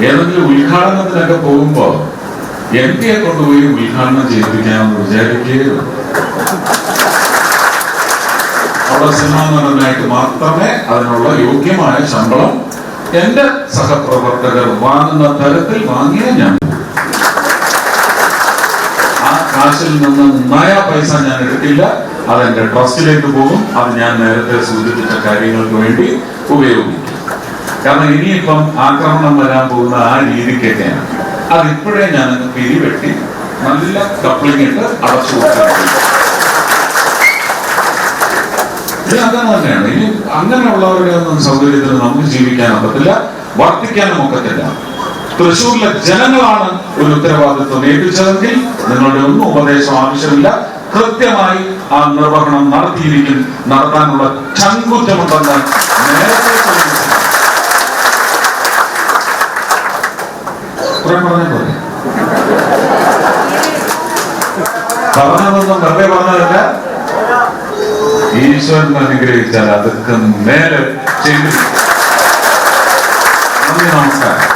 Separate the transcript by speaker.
Speaker 1: ഏതെങ്കിലും ഉദ്ഘാടനത്തിനൊക്കെ പോകുമ്പോ എം പിയെ കൊണ്ടുപോയി ഉദ്ഘാടനം ചെയ്യിപ്പിക്കാമെന്ന് വിചാരിക്കുകയുള്ളൂ അവിടെ സിനിമ നടനായിട്ട് മാത്രമേ അതിനുള്ള യോഗ്യമായ ശമ്പളം എന്റെ സഹപ്രവർത്തകർ വാങ്ങുന്ന തരത്തിൽ വാങ്ങിയ ഞാൻ. ആ കാശിൽ നിന്ന് നയ പൈസ ഞാൻ എടുക്കില്ല അതെന്റെ ട്രസ്റ്റിലേക്ക് പോകും. അത് ഞാൻ നേരത്തെ സൂചിപ്പിച്ച കാര്യങ്ങൾക്ക് വേണ്ടി ഉപയോഗിക്കും. കാരണം ഇനിയിപ്പം ആക്രമണം വരാൻ പോകുന്ന ആ രീതിക്കൊക്കെയാണ്. അതിപ്പോഴേ ഞാൻ പിരിവെട്ടി നല്ല കപ്ലിംഗ് ഇട്ട് അടച്ചു ഇത് അങ്ങനെ തന്നെയാണ്. ഇനി അങ്ങനെയുള്ളവരുടെ ഒന്നും സൗകര്യത്തിൽ നമുക്ക് ജീവിക്കാൻ ഒക്കത്തില്ല വർത്തിക്കാനും ഒക്കത്തില്ല. തൃശ്ശൂരിലെ ജനങ്ങളാണ് ഒരു ഉത്തരവാദിത്വം ഏൽപ്പിച്ചതെങ്കിൽ നിങ്ങളുടെ ഒന്നും ഉപദേശം ആവശ്യമില്ല. കൃത്യമായി ആ നിർവഹണം നടത്തിയിരിക്കും നടത്താനുള്ള ചങ്കുറ്റമുണ്ടെന്ന് നേരത്തെ കുറെ പറഞ്ഞാൽ പോലെ പറഞ്ഞതൊന്നും വെറുതെ പറഞ്ഞതല്ല. ഈശ്വരൻ അനുഗ്രഹിച്ചാൽ അതൊക്കെ നേരെ ചെയ്തു. നമസ്കാരം.